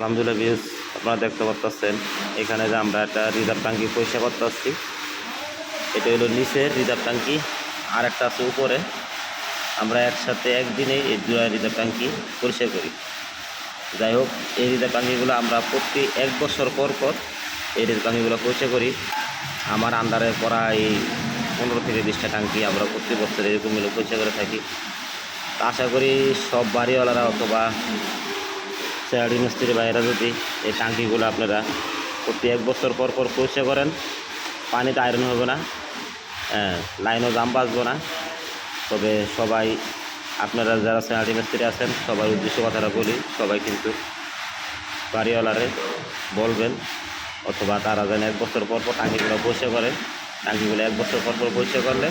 আলহামদুলিল্লাহ ভিউজ আপনারা দেখতে পাচ্ছেন এখানে যে আমরা একটা রিজার্ভ ট্যাঙ্কি পরিষ্কার করতে আসছি এটা হলো নিচের রিজার্ভ ট্যাঙ্কি আর একটা আছে উপরে। আমরা একসাথে একদিনে এই দুটা রিজার্ভ ট্যাঙ্কি পরিষ্কার করি। যাই হোক, এই রিজার্ভ ট্যাঙ্কিগুলো আমরা প্রতি এক বছর পর পর এই রিজার্ভ ট্যাঙ্কিগুলো পরিষ্কার করি। আমার আন্ডারে করা এই পনেরো থেকে বিশটা ট্যাঙ্কি আমরা প্রতি বছর এরকম মিলে পরিষ্কার করে থাকি। আশা করি সব বাড়িওয়ালারা অথবা স্যারাডি মিস্ত্রি ভাইয়েরা যদি এই টাঙ্কিগুলো আপনারা প্রতি এক বছর পর পর পরিষ্কার করেন, পানিতে আয়রন হবে না হ্যাঁ লাইনও জাম বাঁচবো না। তবে সবাই, আপনারা যারা স্যারাডি মিস্ত্রি আছেন, সবাই উদ্দেশ্য কথাটা বলি, সবাই কিন্তু বাড়িওয়ালারে বলবেন, অথবা তারা যেন এক বছর পর পর টাঙ্কিগুলো পরিষ্কার করে, টাঙ্কিগুলো এক বছর পর পর পরিষ্কার করলে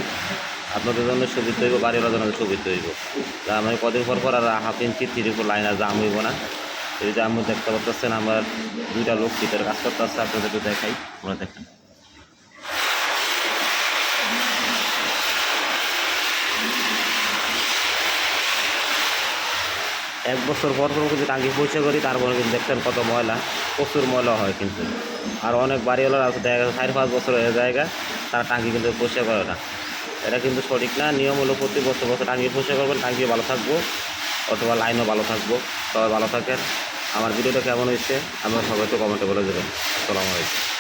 আপনাদের জন্য সুবিধা হইব বাড়িওয়ালার জন্য সুবিধা হইব। আমি কদিন পর পর আর হাফ ইঞ্চি থ্রি ফোর জাম হইব না। এই যে আমি দেখতে পাচ্ছেন, আমার দুইটা লোক ভিতরে কাজ করতে আপনাদের দেখাই দেখেন। এক বছর পর পর যদি টাঙ্কি পরিষ্কার করি, তারপরে কিন্তু দেখতেন কত ময়লা, প্রচুর ময়লা হয় কিন্তু। আর অনেক বাড়িওয়ালার আছে, দেখা গেছে চার পাঁচ বছর হয়ে জায়গা, তারা টাঙ্গি কিন্তু পরিষ্কার করে না। এটা কিন্তু সঠিক না, নিয়ম হলো প্রতি বছর বছর টাঙ্গি পরিষ্কার করবেন টাঙ্গি ভালো থাকব, অথবা লাইনও ভালো থাকব। সবাই ভালো থাকেন। আমার ভিডিওটা কেমন হয়েছে আমরা সবাইকে কমেন্টে বলে দেবেন। আসসালামু আলাইকুম।